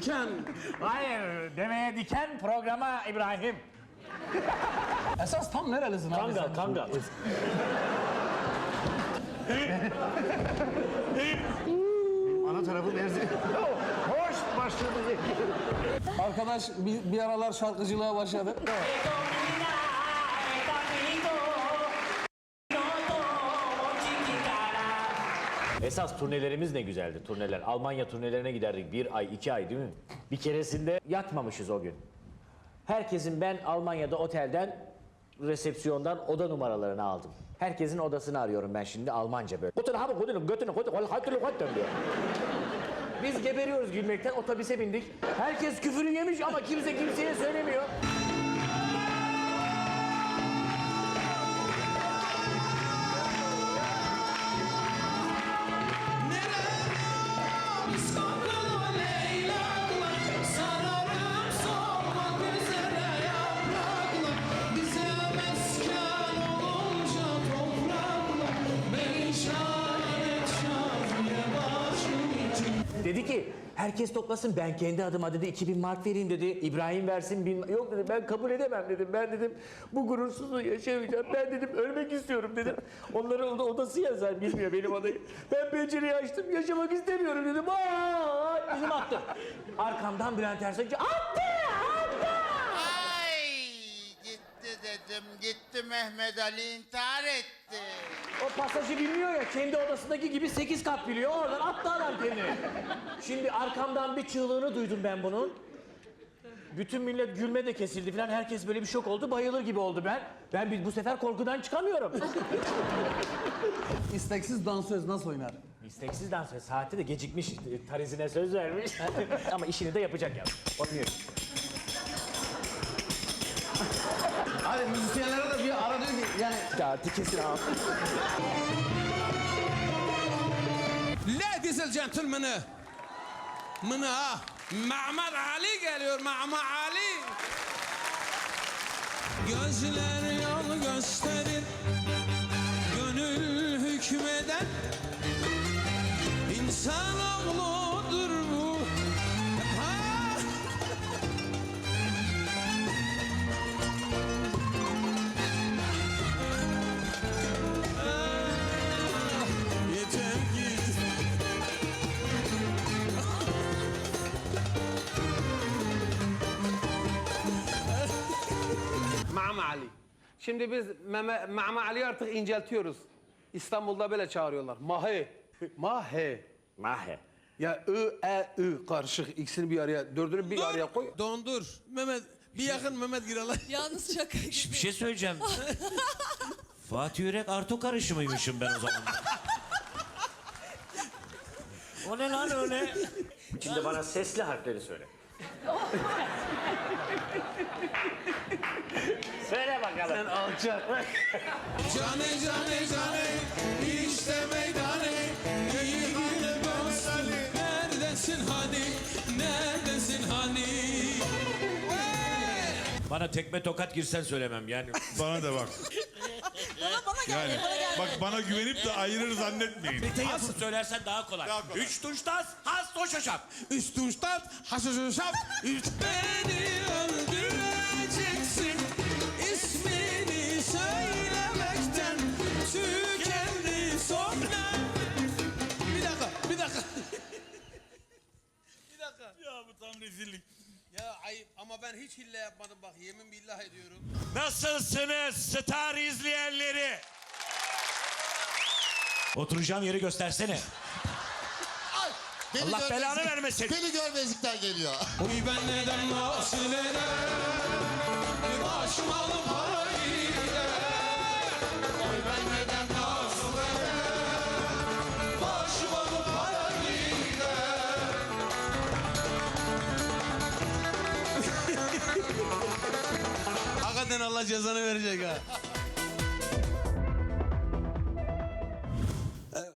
diken. Hayır, deveye diken programa İbrahim. Esas tam nerelisin abi Kangal, sen? kangal. Ana tarafı Mersin. Hoş başladı. Arkadaş bir, bir aralar şarkıcılığa başladı. Esas turnelerimiz ne güzeldi turneler. Almanya turnelerine giderdik bir ay, iki ay değil mi? Bir keresinde yatmamışız o gün. Herkesin ben Almanya'da otelden resepsiyondan oda numaralarını aldım. Herkesin odasını arıyorum ben şimdi Almanca böyle. Götünü habuk götünü götünü götünü götünü götünü diyor. Biz geberiyoruz gülmekten otobüse bindik. Herkes küfürü yemiş ama kimse kimseye söylemiyor. Dedi ki herkes toplasın ben kendi adıma dedi 2000 mark vereyim dedi. İbrahim versin bin yok dedi ben kabul edemem dedim. Ben dedim bu gurursuzluğu yaşamayacağım. Ben dedim ölmek istiyorum dedim. Onların oda, odası yazar bilmiyor benim odayı. Ben pencereyi açtım yaşamak istemiyorum dedim. Aa, bizim attı. Arkamdan Bülent Ersoy attı. Ay gitti dedim gitti Mehmet Ali intihar etti. O pasajı bilmiyor ya kendi odasındaki gibi 8 kat biliyor. Oradan attı adam kendini. Şimdi arkamdan bir çığlığını duydum ben bunun. Bütün millet gülme de kesildi falan. Herkes böyle bir şok oldu. Bayılır gibi oldu ben. Ben bir- bu sefer korkudan çıkamıyorum. İsteksiz dansöz nasıl oynar? İsteksiz dans ve saati de gecikmiş. Tarizine söz vermiş. Ama işini de yapacak ya. Oynuyor. Hadi müzisyenlere de bir ara diyor ki yani Saati kesin abi. Ladies and gentlemen Mına Mehmet Ali geliyor Mehmet Ali. Gözler yol gösterir Gönül hükmeden İnsanoğludur Şimdi biz Meme, Mama Ali'yi artık inceltiyoruz. İstanbul'da böyle çağırıyorlar. Mahe. Mahe. Mahe. Ya Ö, E, Ü karışık. İkisini bir araya, dördünü bir araya koy. Dondur. Mehmet bir yakın Mehmet Giral'a. Yalnız şaka gibi. Bir şey söyleyeceğim. Fatih Yürek Arto karışımıymışım ben o zaman. O ne lan öyle? Şimdi bana sesli harfleri söyle. Söyle bakalım. Sen alçak. Cane cane cane işte meydane iyi günü dostum neredesin hani neredesin hani! Bana tekme tokat girsen söylemem yani. Bana da bak. Bana, bana gel, Yani bana gel. bak bana güvenip de ayırır zannetmeyin. Nasıl söylersen daha kolay. Daha kolay. Üç tuştas, has toşaşap. Üstün stat haşhaşhaşap Beni öldüreceksin ismini söylemekten tükendi sonra Bir dakika bir dakika Bir dakika Ya bu tam rezillik. Ayıp ama ben hiç hille yapmadım bak yemin billah ediyorum. Nasılsınız star izleyenleri? Oturacağım yeri göstersene. Ay, beni Allah görmezlik- belanı vermesin. Beni görmezlikten geliyor. Oy ben neden nasıl eder Başım alıp parayı gider Oy ben neden Hakikaten Allah cezanı verecek ha.